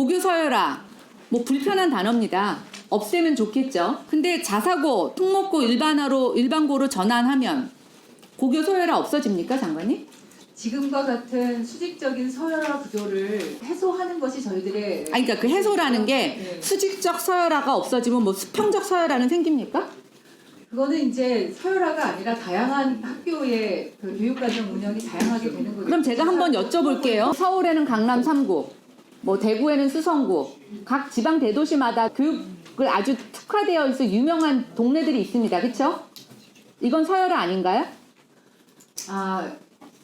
고교 서열화 뭐 불편한 단어입니다. 없애면 좋겠죠. 근데 자사고, 특목고 일반화로 일반고로 전환하면 고교 서열화 없어집니까, 장관님? 지금과 같은 수직적인 서열화 구조를 해소하는 것이 저희들의 아니 그러니까 그 해소라는 게 네. 수직적 서열화가 없어지면 뭐 수평적 서열화는 생깁니까? 그거는 이제 서열화가 아니라 다양한 학교의 그 교육과정 운영이 다양하게 되는 거죠. 그럼 제가 한번 여쭤볼게요. 서울에는 강남 3구, 뭐 대구에는 수성구, 각 지방 대도시마다 교육을 아주 특화되어 있어 유명한 동네들이 있습니다. 그렇죠? 이건 서열화 아닌가요? 아,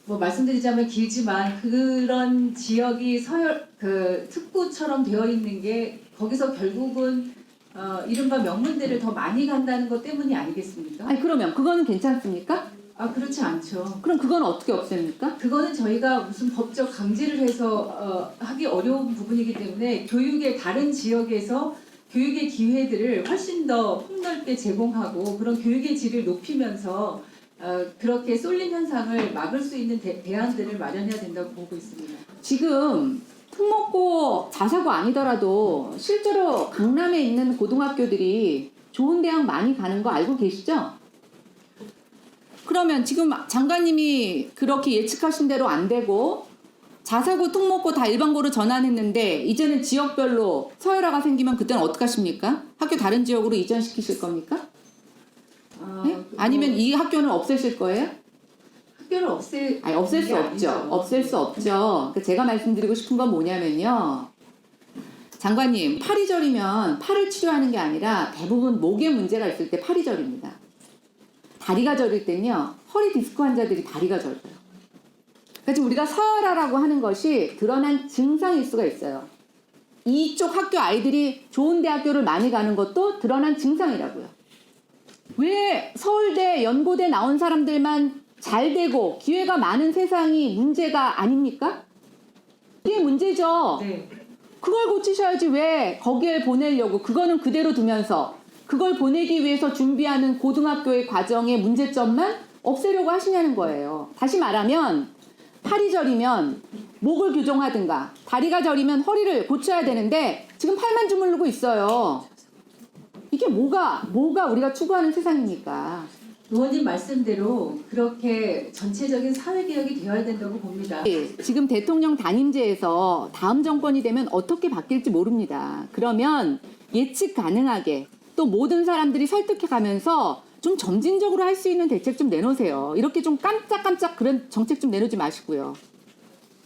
뭐 말씀드리자면 길지만 그런 지역이 서열 그 특구처럼 되어 있는 게 거기서 결국은 어, 이른바 명문대를 더 많이 간다는 것 때문이 아니겠습니까? 아니 그러면 그거는 괜찮습니까? 아 그렇지 않죠. 그럼 그건 어떻게 없앱니까? 그거는 저희가 무슨 법적 강제를 해서 어, 하기 어려운 부분이기 때문에 교육의 다른 지역에서 교육의 기회들을 훨씬 더 폭넓게 제공하고 그런 교육의 질을 높이면서 어, 그렇게 쏠림 현상을 막을 수 있는 대, 대안들을 마련해야 된다고 보고 있습니다. 지금 특목고 자사고 아니더라도 실제로 강남에 있는 고등학교들이 좋은 대학 많이 가는 거 알고 계시죠? 그러면 지금 장관님이 그렇게 예측하신 대로 안 되고 자사고 특목고 다 일반고로 전환했는데 이제는 지역별로 서열화가 생기면 그때는 어떡 하십니까? 학교 다른 지역으로 이전시키실 겁니까? 어, 네? 아니면 이 학교는 없애실 거예요? 학교를 없앨 아니 없앨 수게 없죠. 없앨 수 없죠. 그 제가 말씀드리고 싶은 건 뭐냐면요. 장관님, 저리면 팔을 치료하는 게 아니라 대부분 목에 문제가 있을 때 저립니다. 다리가 저릴 때는요, 허리 디스크 환자들이 다리가. 그러니까 지금 우리가 서열화라고 하는 것이 드러난 증상일 수가 있어요. 이쪽 학교 아이들이 좋은 대학교를 많이 가는 것도 드러난 증상이라고요. 왜 서울대, 연고대 나온 사람들만 잘 되고 기회가 많은 세상이 문제가 아닙니까? 이게 문제죠. 네. 그걸 고치셔야지 왜 거기에 보내려고 그거는 그대로 두면서 그걸 보내기 위해서 준비하는 고등학교의 과정의 문제점만 없애려고 하시냐는 거예요. 다시 말하면 팔이 저리면 목을 교정하든가 다리가 저리면 허리를 고쳐야 되는데 지금 팔만 주물르고 있어요. 이게 뭐가 뭐가 우리가 추구하는 세상입니까? 의원님 말씀대로 그렇게 전체적인 사회 개혁이 되어야 된다고 봅니다. 예, 지금 대통령 단임제에서 다음 정권이 되면 어떻게 바뀔지 모릅니다. 그러면 예측 가능하게 또 모든 사람들이 설득해 가면서 좀 점진적으로 할 수 있는 대책 좀 내놓으세요. 이렇게 좀 깜짝깜짝 그런 정책 좀 내놓지 마시고요.